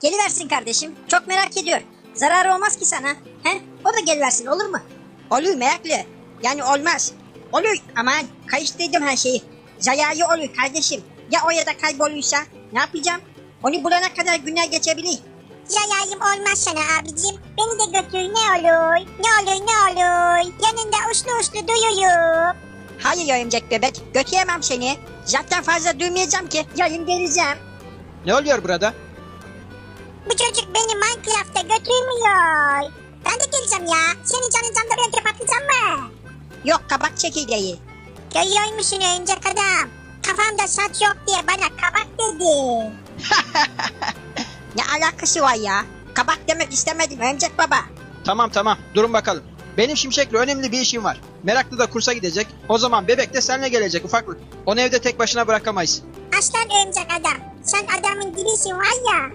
Geliversin kardeşim. Çok merak ediyor. Zararı olmaz ki sana. He? O da geliversin olur mu? Olur meraklı. Yani olmaz. Olur aman karıştırdım her şeyi. Zararı olur kardeşim. Ya o ya da kaybolursa ne yapacağım? Onu bulana kadar günler geçebilir. Zararım olmaz sana abicim. Beni de götür ne olur. Ne olur ne olur. Yanında uslu uslu duyuyorum. Hayır örümcek bebek götüremem seni. Zaten fazla durmayacağım ki. Yarın geleceğim. Ne oluyor burada? Bu çocuk beni Minecraft'a götürmüyor. Ben de geleceğim ya. Senin canın camda ben de patlayacağım mı? Yok kabak çekirdeği. Görüyor musun örümcek adam? Kafamda saç yok diye bana kabak dedi. Ne alakası var ya? Kabak demek istemedim örümcek baba. Tamam tamam durun bakalım. Benim Şimşek'le önemli bir işim var. Meraklı da kursa gidecek. O zaman bebek de seninle gelecek ufaklık. Onu evde tek başına bırakamayız. Aslan örümcek adam. Sen adamın dibisin var ya.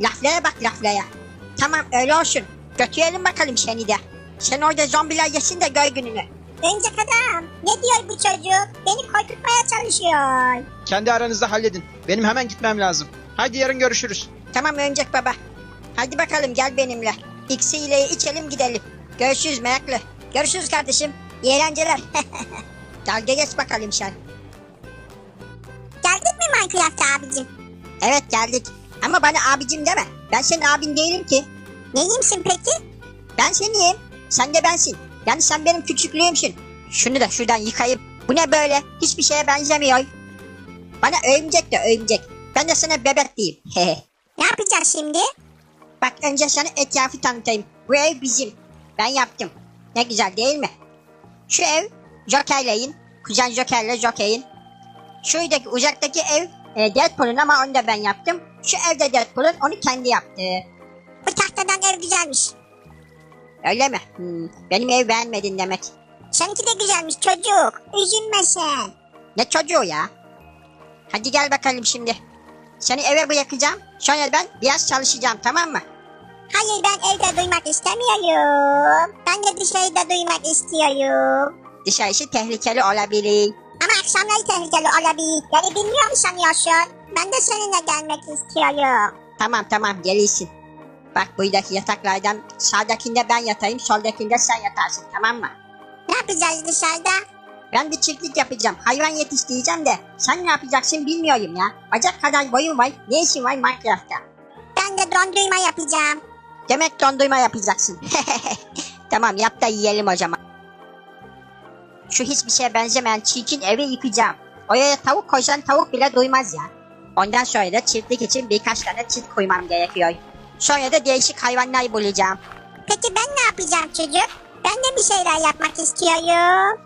Laflara bak laflara. Tamam öyle olsun. Götürelim bakalım seni de. Sen orada zombiler yesin de gör gününü. Örümcek adam. Ne diyor bu çocuk? Beni korkutmaya çalışıyor. Kendi aranızda halledin. Benim hemen gitmem lazım. Haydi yarın görüşürüz. Tamam örümcek baba. Hadi bakalım gel benimle. İksiyle içelim gidelim. Görüşürüz meraklı. Görüşürüz kardeşim. İyi eğlenceler. Dalga geç bakalım sen. Mi Minecraft'a abicim? Evet geldik. Ama bana abicim deme. Ben senin abin değilim ki. Neyimsin peki? Ben seniyim. Sen de bensin. Yani sen benim küçüklüğümsün. Şunu da şuradan yıkayıp. Bu ne böyle? Hiçbir şeye benzemiyor. Bana örümcek de örümcek. Ben de sana bebek diyeyim. Ne yapacağız şimdi? Bak önce sana etrafı tanıtayım. Bu ev bizim. Ben yaptım. Ne güzel değil mi? Şu ev Joker'leyin. Kuzen Joker'le Joker'in. Şuradaki uzaktaki ev e, Deadpool'un ama onu da ben yaptım. Şu evde Deadpool'un onu kendi yaptı. Bu tahtadan ev güzelmiş. Öyle mi? Hmm, benim ev beğenmedin demek. Seninki de güzelmiş çocuk. Üzülme sen. Ne çocuğu ya? Hadi gel bakalım şimdi. Seni eve bırakacağım. Sonra ben biraz çalışacağım tamam mı? Hayır ben evde duymak istemiyorum. Ben de dışarıda duymak istiyorum. Dışarısı tehlikeli olabilir. Ama akşamları tehlikeli olabilir. Yani bilmiyor mu sanıyorsun? Ben de seninle gelmek istiyorum. Tamam tamam gelirsin. Bak buradaki yataklardan sağdakinde ben yatayım soldakinde sen yatarsın tamam mı? Ne yapacağız dışarıda? Ben bir çiftlik yapacağım. Hayvan yetiştireceğim de sen ne yapacaksın bilmiyorum ya. Bacak kadar boyun var. Ne işin var Minecraft'ta? Ben de dondurma yapacağım. Demek dondurma yapacaksın. tamam yap da yiyelim o zaman. Şu hiçbir şeye benzemeyen çirkin evi yıkacağım. Oraya tavuk koysan tavuk bile duymaz ya. Ondan sonra da çiftlik için birkaç tane çift koymam gerekiyor. Sonra da değişik hayvanlar bulacağım. Peki ben ne yapacağım çocuk? Ben de bir şeyler yapmak istiyorum.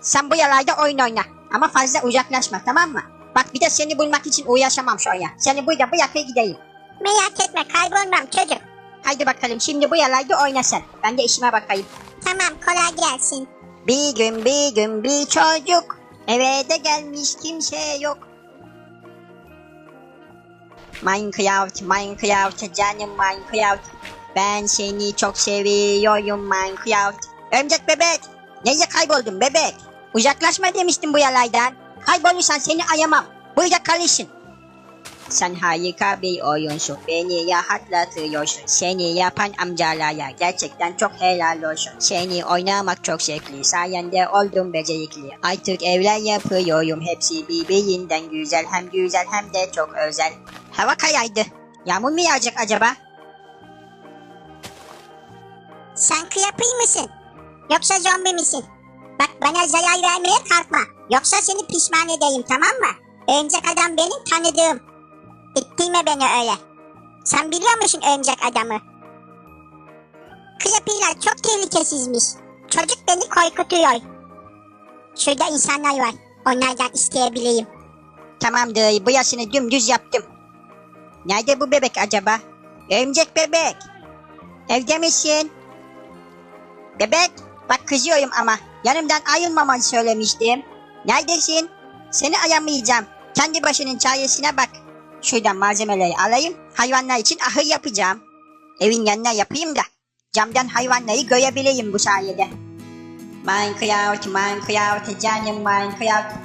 Sen bu yalayda oyun oyna. Ama fazla uzaklaşma tamam mı? Bak bir de seni bulmak için uğraşamam sonra. Seni burada bırakıp gideyim. Merak etme kaybolmam çocuk. Haydi bakalım şimdi bu yalayda oyna sen. Ben de işime bakayım. Tamam kolay gelsin. Bir gün bir gün bir çocuk eve de gelmiş kimse yok. Minecraft, Minecraft, canım Minecraft. Ben seni çok seviyorum Minecraft. Örümcek bebek. Nereye kayboldun bebek? Uzaklaşma demiştim bu yalaydan. Kaybolursan seni ayamam. Burada kalırsın. Sen harika bir oyunsun. Beni rahatlatıyorsun. Seni yapan amcalara gerçekten çok helal olsun. Seni oynamak çok zevkli. Sayende oldum becerikli. Artık evler yapıyorum. Hepsi birbirinden güzel. Hem güzel hem de çok özel. Hava kayaydı. Yağmur mu yağacak acaba? Sen kıyapır mısın? Yoksa zombi misin? Bak bana zarar vermeye kalkma. Yoksa seni pişman edeyim tamam mı? Örümcek adam benim tanıdığım. İttirme beni öyle. Sen biliyor musun örümcek adamı? Kıyapırlar çok tehlikesizmiş. Çocuk beni korkutuyor. Şurada insanlar var. Onlardan isteyebileyim. Tamamdır. Bu yaşını dümdüz yaptım. Nerede bu bebek acaba? Örümcek bebek. Evde misin? Bebek. Bak kızıyorum ama. Yanımdan ayrılmamanı söylemiştim. Neredesin? Seni ayamayacağım. Kendi başının çaresine bak. Şuradan malzemeleri alayım. Hayvanlar için ahır yapacağım. Evin yanına yapayım da. Camdan hayvanları görebileyim bu sayede. Minecraft, Minecraft, canım Minecraft.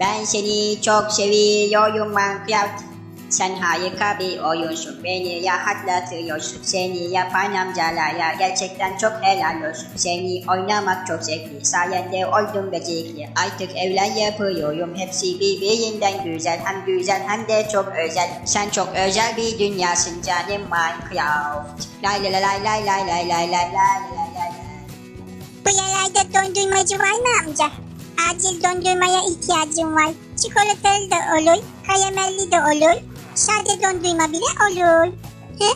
Ben seni çok seviyorum Minecraft. Sen harika bir oyunsun. Beni rahatlatıyorsun. Seni yapan amcalara gerçekten çok helal olsun. Seni oynamak çok zevkli. Sayende oldum becerikli. Artık evler yapıyorum. Hepsi birbirinden güzel. Hem güzel hem de çok özel. Sen çok özel bir dünyasın canım Minecraft. Lay lay lay lay lay lay lay lay lay. Bu yerlerde dondurmacı var mı amca? Acil dondurmaya ihtiyacım var. Çikolatalı da olur, karamelli de olur. Sade dondurma bile olur. He?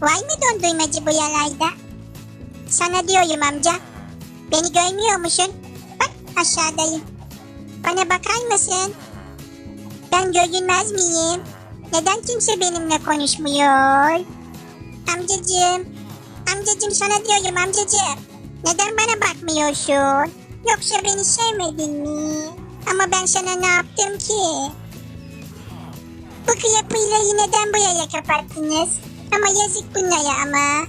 Var mı dondurmacı bu yerlerde? Sana diyorum amca. Beni görmüyor musun? Bak aşağıdayım. Bana bakar mısın? Ben görünmez miyim? Neden kimse benimle konuşmuyor? Amcacığım, amcacığım sana diyorum amcacığım. Neden bana bakmıyorsun? Yoksa beni sevmedin mi? Ama ben sana ne yaptım ki? Bu kıyapıyla neden buraya kapattınız? Ama yazık bunlara ama.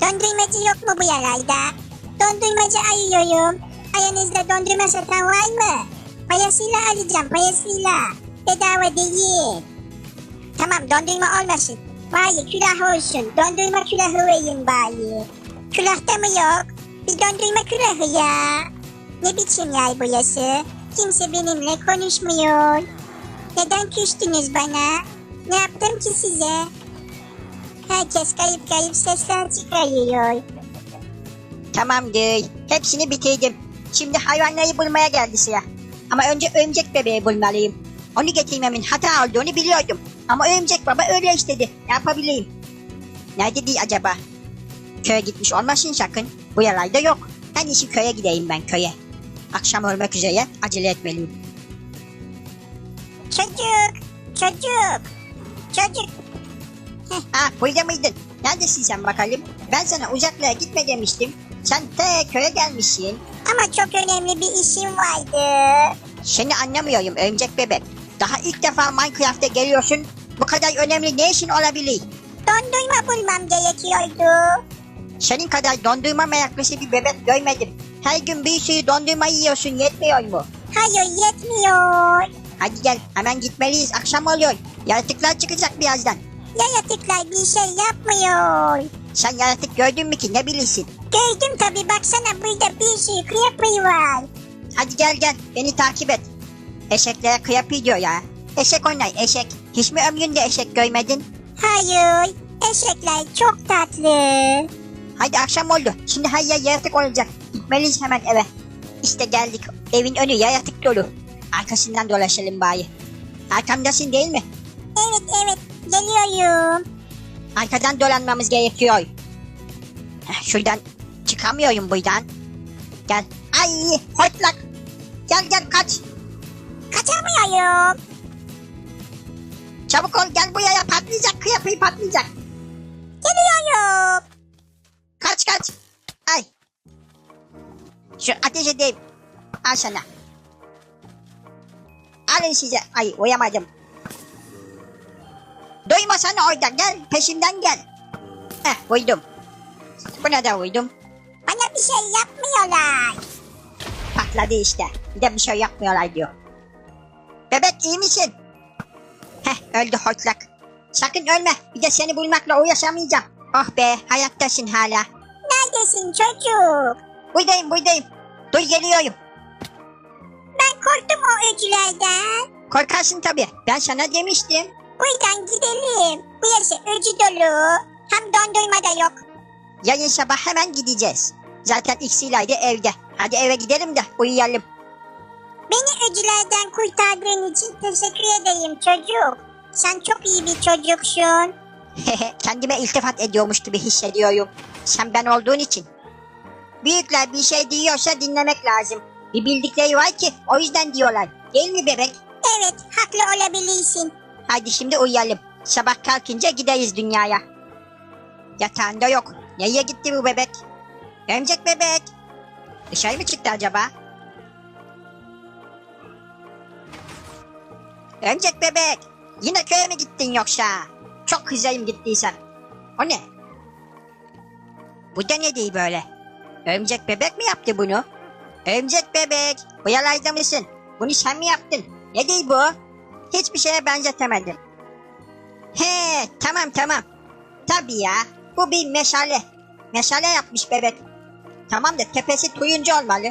Dondurmacı yok mu bu yerlerde? Dondurmacı arıyorum. Aranızda dondurma satan var mı? Parasıyla alacağım parasıyla. Bedava değil. Tamam dondurma olmasın. Bari külah olsun. Dondurma külahı verin bari. Külahta mı yok? Bir dondurma külahı ya. Ne biçim yer burası? Kimse benimle konuşmuyor. Neden küstünüz bana? Ne yaptım ki size? Herkes kayıp kayıp sesler çıkarıyor. Tamamdır. Hepsini bitirdim. Şimdi hayvanları bulmaya geldi sıra. Ama önce örümcek bebeği bulmalıyım. Onu getirmemin hata olduğunu biliyordum. Ama örümcek baba öyle istedi. Ne yapabileyim? Nerede değil acaba? Köye gitmiş olmasın sakın. Bu yerlerde yok. En iyisi köye gideyim ben köye. Akşam olmak üzere acele etmeliyim. Çocuk, çocuk, çocuk. Ha burada mıydın? Neredesin sen bakalım? Ben sana uzaklara gitme demiştim. Sen de köye gelmişsin. Ama çok önemli bir işim vardı. Seni anlamıyorum örümcek bebek. Daha ilk defa Minecraft'a geliyorsun. Bu kadar önemli ne işin olabilir? Dondurma bulmam gerekiyordu. Senin kadar dondurma meraklısı bir bebek görmedim. Her gün bir sürü dondurma yiyorsun yetmiyor mu? Hayır yetmiyor. Hadi gel hemen gitmeliyiz akşam oluyor. Yaratıklar çıkacak birazdan. Yaratıklar bir şey yapmıyor. Sen yaratık gördün mü ki ne bilirsin? Gördüm tabi baksana burada bir sürü creeper var. Hadi gel gel beni takip et. Eşeklere kıyapı diyor ya. Eşek onlar eşek. Hiç mi ömründe eşek görmedin? Hayır eşekler çok tatlı. Hadi akşam oldu. Şimdi yer yaratık olacak. Gitmeliyiz hemen eve. İşte geldik. Evin önü yaratık dolu. Arkasından dolaşalım bari. Arkamdasın değil mi? Evet evet geliyorum. Arkadan dolanmamız gerekiyor. Şuradan çıkamıyorum buradan. Gel. Ay hortlak. Gel gel kaç. Kaçamıyorum. Çabuk ol gel buraya patlayacak kıyafayı patlayacak. Geliyorum. Kaç kaç. Ay. Şu ateş edeyim. Al sana. Alın size. Ay uyamadım. Duyma sana orada gel peşimden gel. Heh uydum. Buna da uydum. Bana bir şey yapmıyorlar. Patladı işte. Bir de bir şey yapmıyorlar diyor. Bebek iyi misin? Heh öldü hortlak. Sakın ölme. Bir de seni bulmakla uğraşamayacağım. Oh be hayattasın hala. Neredesin çocuk? Buradayım buradayım. Dur geliyorum. Korktum o öcülerden. Korkarsın tabii. Ben sana demiştim. Buradan gidelim. Burası öcü dolu. Hem dondurma da yok. Yarın sabah hemen gideceğiz. Zaten iksirler de evde. Hadi eve gidelim de uyuyalım. Beni öcülerden kurtardığın için teşekkür ederim çocuk. Sen çok iyi bir çocuksun. Kendime iltifat ediyormuş gibi hissediyorum. Sen ben olduğun için. Büyükler bir şey diyorsa dinlemek lazım. Bir bildikleri var ki o yüzden diyorlar. Değil mi bebek? Evet haklı olabilirsin. Hadi şimdi uyuyalım. Sabah kalkınca gideriz dünyaya. Yatağında yok. Nereye gitti bu bebek? Örümcek bebek. Dışarı mı çıktı acaba? Örümcek bebek. Yine köye mi gittin yoksa? Çok hızlıyım gittiysen. O ne? Bu da ne değil böyle? Örümcek bebek mi yaptı bunu? Örümcek bebek. Bu yalayda mısın? Bunu sen mi yaptın? Ne değil bu? Hiçbir şeye benzetemedim. He tamam tamam. Tabii ya. Bu bir meşale. Meşale yapmış bebek. Tamam da tepesi turuncu olmalı.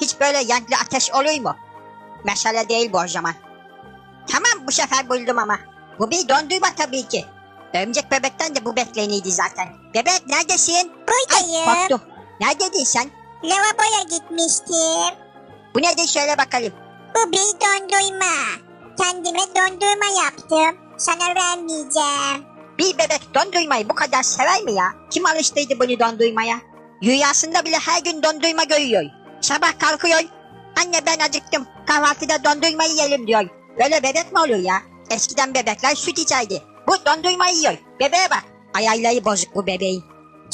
Hiç böyle yanklı ateş olur mu? Meşale değil bu o zaman. Tamam bu sefer buldum ama. Bu bir dondurma tabii ki. Örümcek bebekten de bu bekleniydi zaten. Bebek neredesin? Ay Buradayım. korktum. Neredeydin sen? Lavaboya gitmiştim. Bu nedir söyle bakalım. Bu bir dondurma. Kendime dondurma yaptım. Sana vermeyeceğim. Bir bebek dondurmayı bu kadar sever mi ya? Kim alıştırdı bunu dondurmaya? Rüyasında bile her gün dondurma görüyor. Sabah kalkıyor. Anne ben acıktım. Kahvaltıda dondurma yiyelim diyor. Böyle bebek mi olur ya? Eskiden bebekler süt içerdi. Bu dondurma yiyor. Bebeğe bak. Ayarları bozuk bu bebeğin.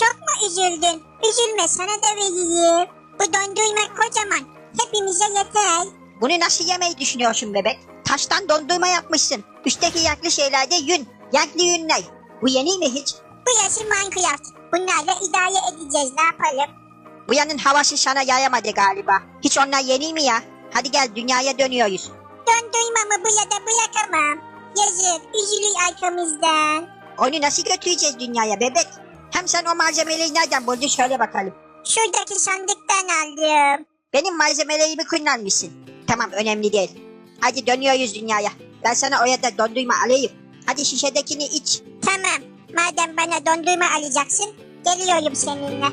Çok mu üzüldün? Üzülme sana da vereyim. Bu dondurma kocaman. Hepimize yeter. Bunu nasıl yemeyi düşünüyorsun bebek? Taştan dondurma yapmışsın. Üstteki yaklı şeylerde yün. Yaklı yünler. Bu yeni mi hiç? Bu yaşı Minecraft. Bunlarla idare edeceğiz ne yapalım? Bu yanın havası sana yayamadı galiba. Hiç onlar yeni mi ya? Hadi gel dünyaya dönüyoruz. Dondurmamı bu ya da bırakamam. Yazık üzülür arkamızdan. Onu nasıl götüreceğiz dünyaya bebek? Hem sen o malzemeleri nereden buldun söyle bakalım. Şuradaki sandıktan aldım. Benim malzemelerimi kullanmışsın. Tamam önemli değil. Hadi dönüyoruz dünyaya. Ben sana orada dondurma alayım. Hadi şişedekini iç. Tamam. Madem bana dondurma alacaksın, geliyorum seninle.